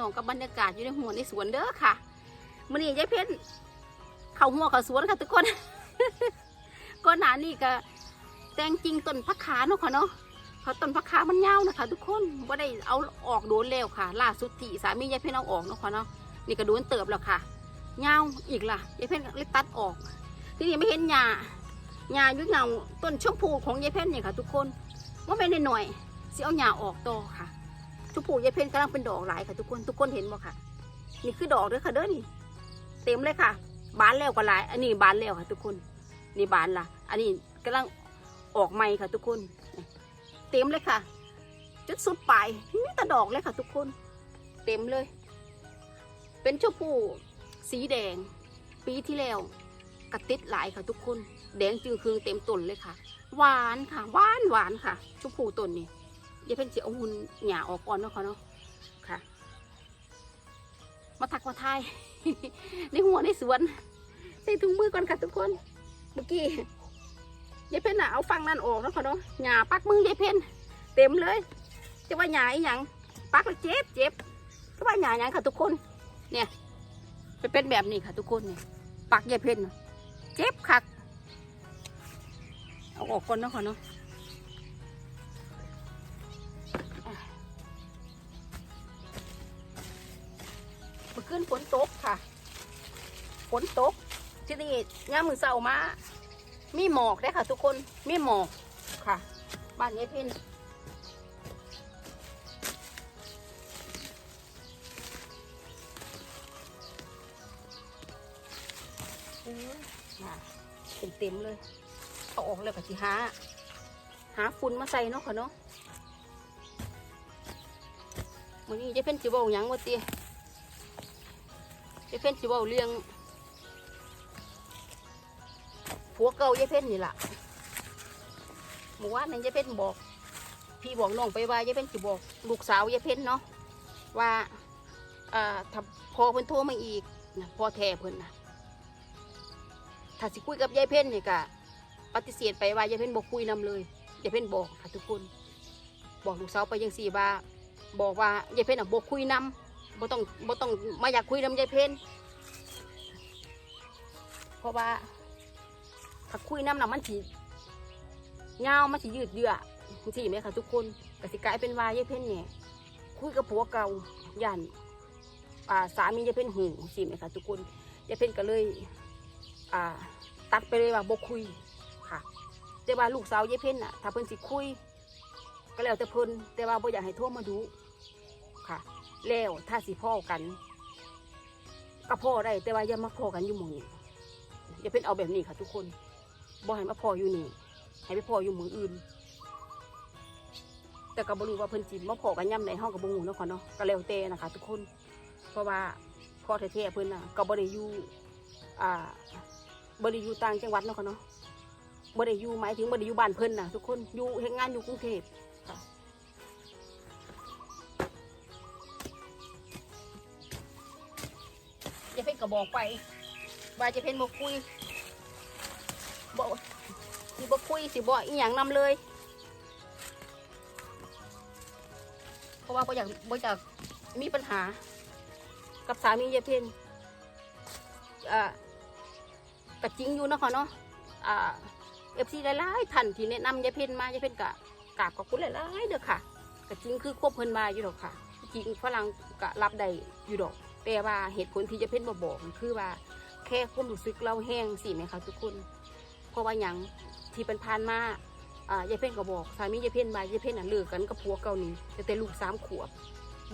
น้องกับบรรยากาศอยู่ในหัวในสวนเด้อค่ะมื้อนี้ยายเพ่นเข้าหัวเข้าสวนค่ะทุกคน ก็หนานี่ก็แต่งจริงต้นพักขาเนาะค่ะเนาะเพราต้นพักขามันยาวนะคะ ทุกคนว่าได้เอาออกโดนแล้วค่ะ ล่าสุดที่สามียายเพ่นเอาออกเนาะค่ะเนาะนี่ก็โดนเติบแล้วค่ะยาวอีกล่ะยายเพ่นเลยตัดออก ที่นี่ไม่เห็นหญ้าหญ้ายู่เงาต้นชมพูของยายเพ่นเนี่ยค่ะ ทุกคนว่าไม่ได้หน่อยสิเอาหญ้าออกโตค่ะ ชมพูยายเพนกำลังเป็นดอกหลายค่ะ ทุกคนทุกคนเห็นบ่ค่ะ นี่คือดอกเด้อค่ะเด้อนี่ เต็มเลยค่ะ บานแล้วก็หลาย อันนี้บานแล้วค่ะ ทุกคนนี่บานละอันนี้กำลังออกใหม่ค่ะ ทุกคน เต็มเลยค่ะจุดสุดปลายมีแต่ดอกเลยค่ะ ทุกคน เต็มเลย เป็นชมพูสีแดง ปีที่แล้วกระติดหลายค่ะ ทุกคน แดงจึงคืองเต็มต้นเลยค่ะ หวานค่ะหวานหวานค่ะชมพูต้นนี่ ยายเพิ่นจะเอาหุ่นหยาออกก่อนเนาะค่ะเนาะค่ะ มาทักมาทาย ในหัวในสวน ใส่ถุงมือก่อนค่ะทุกคนเมื่อกี้ยายเพ่นน่ะเอาฟังนั่นออกแล้วค่ะเนาะหยาปักมือยายเพ่นเต็มเลยจะว่าหยาอีหยังปักแล้วเจ็บเจ็บจะว่าหยาหยังค่ะทุกคน เนี่ยไปเป็นแบบนี้ค่ะทุกคนเนี่ยปักยายเพ่นเจ็บคักเอาออกก่อนเนาะค่ะเนาะ ตกค่ะฝนตกที่นี่ย่ามมือเสามา มีหมอกได้ค่ะ ทุกคนมีหมอกค่ะ บ้านยายเพ็ญอื้อน่ะเต็มๆเลยเอาออกเลยกับสิหาหาฝุ่นมาใส่เนาะค่ะเนาะวันนี้ยายเพ็ญจะบอกหยังวะเตี้ย ยายเพ็ญจะบอกเรื่องผัวเก่ายายเพ่นนี่แหละเมื่อวานนั้นยายเพ่นบอก พี่บอกน้องไปว่ายายเพ่นจะบอก ลูกสาวยายเพ่นเนาะว่าอ่าถ้าพอเพิ่นโทรมาอีกนะพอแท้เพิ่นนะถ้าสิคุยกับยายเพ่นนี่ก็ปฏิเสธไปว่ายายเพ่นบอกคุยนำเลยยายเพ่นบอกค่ะทุกคน บอกลูกสาวไปยังสี่ว่าบอกว่ายายเพ่นอะบอกคุยนำ บ่ต้องบ่ต้องมาอยากคุยนำยายเพนเพราะว่าถ้าคุยน้ำหนักมันสีเงามันสียืดเยื้อสิไหมคะทุกคนกสิกลายเป็นวายยายเพนเนี่ยคุยกับผัวเก่ายันอ่าสามียายเพนหูสิไหมคะทุกคนยายเพนก็เลยอ่าตัดไปเลยว่าบกคุยค่ะ แต่ว่าลูกสาวยายเพนน่ะ ถ้าเพิ่นสิคุย ก็แล้วแต่เพิ่นแต่ว่าบ่อยากให้โทรมาดู แล้วถ้าสิพ่อกันก็พ่อได้ แต่ว่าอย่ามาพ่อกันอยู่หมู่นี้อย่าเป็นเอาแบบนี้ค่ะ ทุกคนบ่ให้มาพออยู่นี่ให้ไปพออยู่มืออื่น แต่ก็บ่รู้ว่าเพิ่นจิมาพอกันย่ำในห้องกับบ่ฮู้เนาะค่ะเนาะก็แล้วแต่นะคะ ทุกคน เพราะว่าพ่อแท้ๆเพิ่นน่ะก็บ่ได้อยู่อ่าบ่ได้อยู่ต่างจังหวัดเนาะค่ะเนาะบ่ได้อยู่หมายถึงบ่ได้อยู่บ้านเพิ่นน่ะ ทุกคนอยู่เฮ็ดงานอยู่กรุงเทพ บอกไปว่าจะเพิ่นบ่คุยบอกสิบ่คุยสิบ่อีหยังนำเลย เพราะว่าบ่อยากบ่อยากมีปัญหา กับสามียายเพ็ญอ่ากะจริงอยู่เนาะค่ะเนาะอ่าเอฟซีหลายๆท่านที่แนะนำยายเพ็ญมายายเพ็ญกะกราบขอบคุณหลายๆเด้อค่ะกะจริงคือควบเพิ่นมาอยู่ดอกค่ะ จริงฝรั่งกะรับได้อยู่ดอก แต่ว่าเหตุผลที่ยายเพ็ญบ่บอกมันคือว่า แค่ความรู้สึกเราแห้งสิไหมคะทุกคน เพราะว่าหยังที่เป็นพานมาอ่ายายเพ่นก็บอกสามียายเพ่นมายายเพ่นน่ะเลิกกันกับผัวเก่านี่แต่แต่ลูกสามขวบ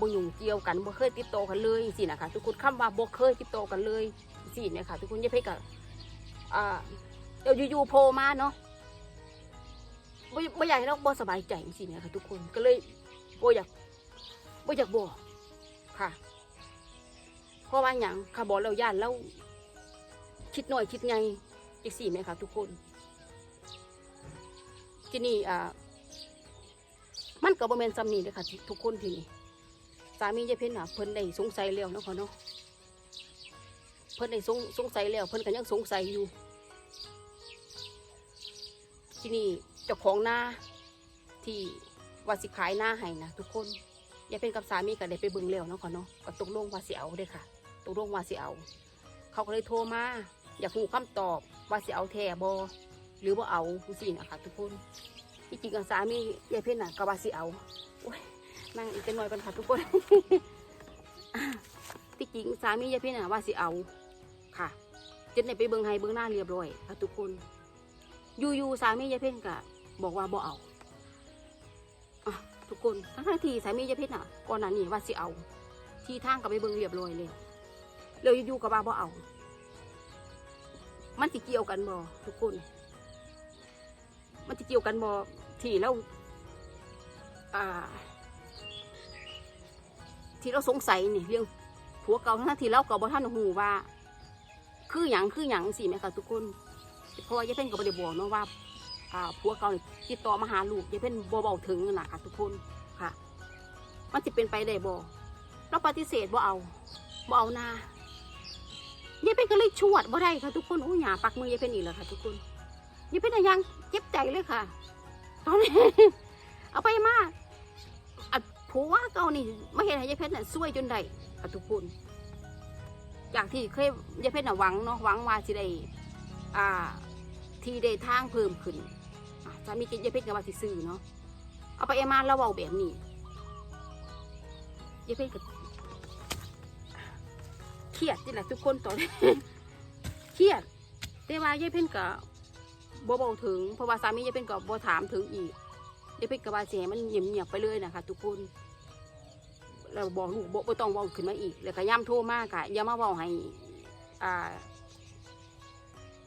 บ่ยุ่งเกี่ยวกันบ่เคยติดต่อกันเลยสินะคะทุกคนคำว่าบ่เคยติดต่อกันเลยสิเนี่ยค่ะทุกคนยายเพ่นก็อ่าเดี๋ยวอยู่ๆโผล่มาเนาะบ่บ่อยากให้เราบ่สบายใจสิเนี่ยค่ะทุกคนก็เลยบ่อยากบ่อยากบอกค่ะ เพราะว่าหยังค่ะบอกเราย่านเราคิดหน่อยคิดไงอีกสี่ไหมคะทุกคน ที่นี่อ่ามันก็บ่แมนซ้ำนี่เลยค่ะ ทุกคนที่นี่สามียายเพ็ญน่ะเพิ่นได้สงสัยแล้วเนาะค่ะเนาะเพิ่นได้สงสงสัยแล้ว เพิ่นก็ยังสงสัยอยู่ ที่นี่เจ้าของนาที่ว่าสิขายหน้าให้นะทุกคนยายเพ่นกับสามีก็ได้ไปเบิ่งแล้วเนาะค่ะเนาะก็ตกลงว่าสิเอาเด้ค่ะ ตกลงว่าสิเอา เขาก็เลยโทรมา อยากรู้คำตอบว่าสิเอาแท้บ่หรือบ่เอาจังซี่นะคะทุกคนที่จริงกับสามียายเพ่นน่ะก็ว่าสิเอาโอ้ยนั่งอีกจักหน่อยกันค่ะทุกคนที่จริงสามียายเพ่นน่ะว่าสิเอา ค่ะจนได้ไปเบิ่งให้เบิ่งหน้าเรียบร้อยค่ะทุกคนอยู่ๆสามียายเพ่นก็บอกว่าบ่เอาทุกคนทั้งที่สามียายเพ่นน่ะก่อนหน้านี้ว่าสิเอา ที่ทางก็ไปเบิ่งเรียบร้อยเลย แล้วอยู่ๆก็ว่าบ่เอา มันสิเกี่ยวกันบ่ทุกคน มันสิเกี่ยวกันบ่ที่เราอ่า ที่เราสงสัยนี่เรื่องผัวเก่าทั้งที่เราก็บ่ทันหูว่า คือหยังคือหยังสิแม่ค่ะทุกคนเพราะว่ายายเพ่นก็บ่ได้บอกเนาะว่าอ่าผัวเก่านี่ติดต่อมาหาลูกยายเพ่นบ่เบาถึงนั่นน่ะค่ะทุกคนค่ะ มันจะเป็นไปได้บ่เราปฏิเสธบ่เอาบ่เอานา ยายเพ่นก็เลยชวดบ่ได้ค่ะทุกคนโอ้หยาปักมือยายเพ่นอีกแล้วค่ะ ทุกคนยายเพ่นน่ะยังเจ็บใจเลยค่ะ ตอนนี้เอาไปมาอัดผัวเก่านี่ไม่เห็นให้ยายเพชรน่ะซวยจนได้ค่ะทุกคนจากที่เคยยายเพชรน่ะหวังเนาะหวังว่าสิได้อ่า ที่ได้ทางเพิ่มขึ้นอะมีกินยายเพชรกับว่าสิซื้อเนาะเอาไปเอามาแล้วเว้าแบบนี้ยายเพชรก็ เครียดนี่แหละทุกคนตอนนี้เครียด แต่ว่ายายเพชรก็บ่เบาถึงเพราะว่าสามียายเพชรก็บ่ถามถึงอีกเดี๋ยวเพชรกระบาเสียมันเงียบๆไปเลยนะคะทุกคนเราบอกลูกบอกต้องเว่าขึ้นมาอีกแล้วก็ย่ำโทรมากค่ะอย่ามาว่าให้ อ่า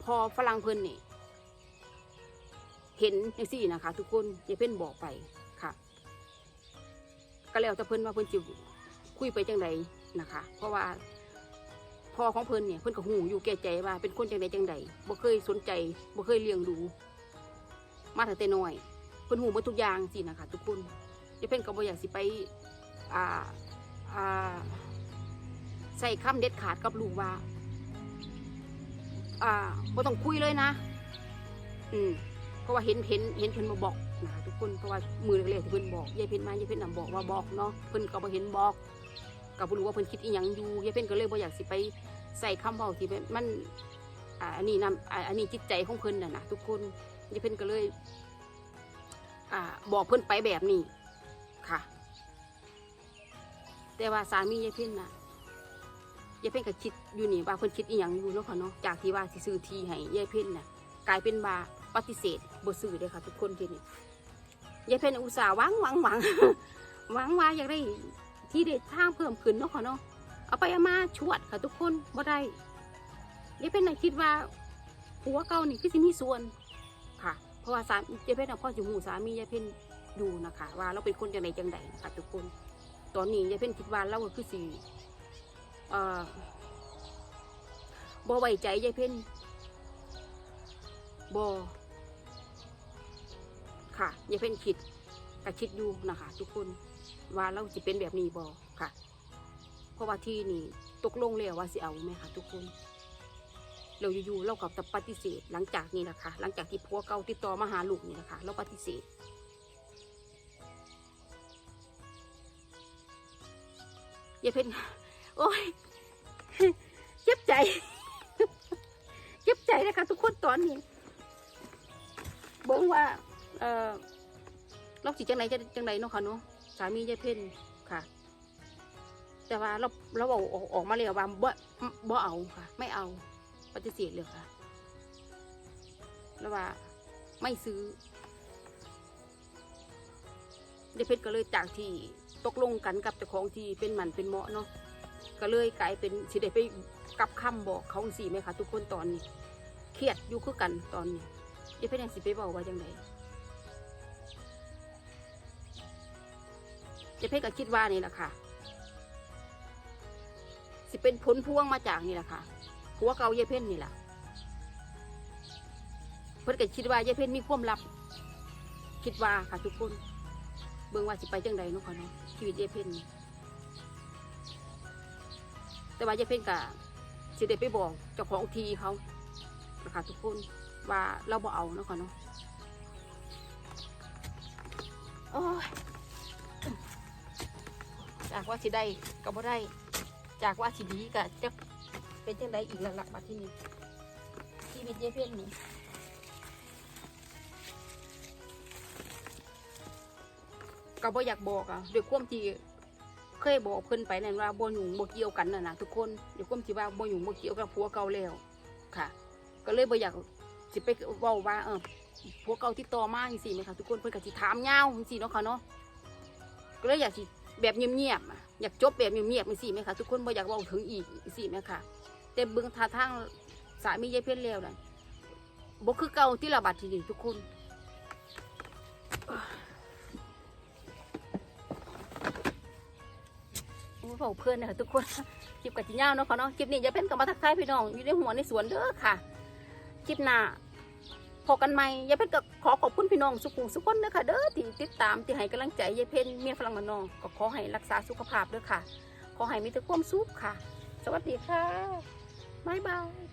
พอฝรั่งเพิ่นนี่เห็นจังซี่นะคะ ทุกคนย่าเพ่นบอกไปค่ะ ก็แล้วแต่เพิ่นว่าเพิ่นจิคุยไปจังไดนะคะ เพราะว่า พ่อของเพิ่นเนี่ยเพิ่นก็หูอยู่แก่ใจว่าเป็นคนจังไดจังไดบ่เคยสนใจบ่เคยเลี้ยงดู มาตั้งแต่น้อยเพิ่นหูมาทุกอย่างสินะคะทุกคนจะเพิ่นก็บ่อยากสิไปอ่าอ่าใส่คำเด็ดขาดกับลูกว่าอ่าบ่ต้องคุยเลยนะ อืมเพราะว่าเห็นเห็นเห็นเพิ่นมาบอกนะคะทุกคนเพราะว่ามือแรกๆที่เพิ่นบอกยายเพิ่นมายายเพิ่นน่ะบอกว่าบอกเนาะเพิ่นก็บ่เห็นบอกก็บ่รู้ว่าเพิ่นคิดอีหยังอยู่ยายเพิ่นก็เลยบ่อยากสิไป ใส่คำเว้าที่มันอันนี้นำอ่าอันนี้จิตใจของเพิ่นน่ะนะทุกคนยายเพิ่นก็เลยอบอกเพิ่นไปแบบนี้ค่ะ แต่ว่าสามียายเพ่นน่ะยายเพ่นก็คิดอยู่นี่ว่าเพิ่นคิดอีหยังอยู่เนาะค่ะเนาะจากที่ว่าสิซื้อทีให้ยายเพ่นน่ะกลายเป็นว่าปฏิเสธบ่ซื้อเลยค่ะทุกคนทีนี้ยายเพ่นอุตส่าห์หวังหวังหวังหวังว่าอยากได้ที่เด็ดทางเพิ่มขึ้นเนาะค่ะเนาะ เอาไปเอามาชวดค่ะทุกคนบ่ได้ยายเพ่นน่ะคิดว่าผัวเก่านี่คือสิมีส่วนค่ะ เพราะว่าสามยายเพชรพ่อจูหูสามียายเพชรดูนะคะ ว่าเราเป็นคนจังใดจังใดนะคะทุกคน ตอนนี้ยายเพชรคิดว่าเราคือสี่เอ่อบ่ไว้ใจยายเพชรบ่ค่ะยายเพชรคิดก็คิดอยู่นะคะ ทุกคนว่าเราจะเป็นแบบนี้บ่ค่ะ ราะว่าที่นี่ตกลงแล้วว่าสิเอาไหมคะทุกคนเราอยู่ๆเรากับปฏิเสธหลังจากนี้นะคะหลังจากที่พัวเก่าติดต่อมาหาลูกนี่นะคะเราปฏิเสธอย่าเพิ่นโอ้ยเจ็บใจเจ็บใจนะคะทุกคนตอนนี้เบิ่งว่า เออเราสิจังไหนจะจังไหนเนาะค่ะเนาะสามียายเพ่นค่ะ แต่ว่าเราเราเอาออกออกมาแล้วว่าบ่บ่เอาค่ะ ไม่เอาปฏิเสธเลยค่ะ แล้วว่าไม่ซื้อเดเพชรก็เลยจากที่ตกลงกันกับเจ้าของที่เป็นหมันเป็นเหมาะเนาะก็เลยกลายเป็นสิได้ไปกลับคำบอกเขาสี่ไหมคะทุกคนตอนนี้เครียดอยู่คือกันตอนนี้เดเพชรยังสิไปบอกว่าจังไงเดเพชรก็คิดว่านี่แหละค่ะ สิเป็นผลพวงมาจากนี่แหละค่ะผัวเก่ายายเพ่นนี่แหละเพิ่นก็คิดว่ายายเพ่นมีความลับ คิดว่าค่ะทุกคน เบิ่งว่าสิไปจังใดเนาะค่ะเนาะชีวิตยายเพ่นแต่ว่ายายเพ่นก็สิได้ไปบอกเจ้าของทีเขานะคะทุกคนว่าเราบ่เอาเนาะค่ะเนาะโอ้ยจากว่าสิได้ก็บ่ได้ จากว่าสิดีก็จะเป็นจังไดอีกแล้วล่ะบัดที่นี้ชีวิตยายเพ่นนี่ก็บ่อยากบอกอะด้วยความที่เคยบอกเพิ่นไปนั่นว่าบ่หยุ่งบ่เกี่ยวกันน่ะนะทุกคนด้วยความที่ว่าบ่หยุ่งบ่เกี่ยวกับผัวเก่าแล้วค่ะ ก็เลยบ่อยากสิไปเว้าว่าเออผัวเก่าที่ต่อมาจังซี่ไหมคะทุกคนเพิ่นก็สิถามยาวจังซี่เนาะค่ะเนาะก็เลยอยากสิ แบบเงียบๆอยากจบแบบเงียบๆจังซี่ไหมคะทุกคนบ่อยากเว้าถึงอีกจังซี่ไหมคะแต่เบิ่งท่าทางสามียายเพ็ญแล้วน่ะบ่คือเก่าที่ละบัดทีนี้ทุกคนโอ้ยบอกเพื่อนนะคะทุกคนคลิปกับจีน่าเนาะค่ะเนาะคลิปนี้จะเป็นกับมาทักทายพี่น้องอยู่ในหัวในสวนเด้อค่ะ คลิปหน้า พอกันใหม่ยายเพชรก็ขอขอบคุณพี่น้องสุขุมสุขคนเด้อค่ะเด้อที่ติดตามที่ให้กำลังใจยายเพชรเมียฝรั่งมานองก็ขอให้รักษาสุขภาพเด้อค่ะ ขอให้มีแต่ความสุขค่ะ สวัสดีค่ะบ๊ายบาย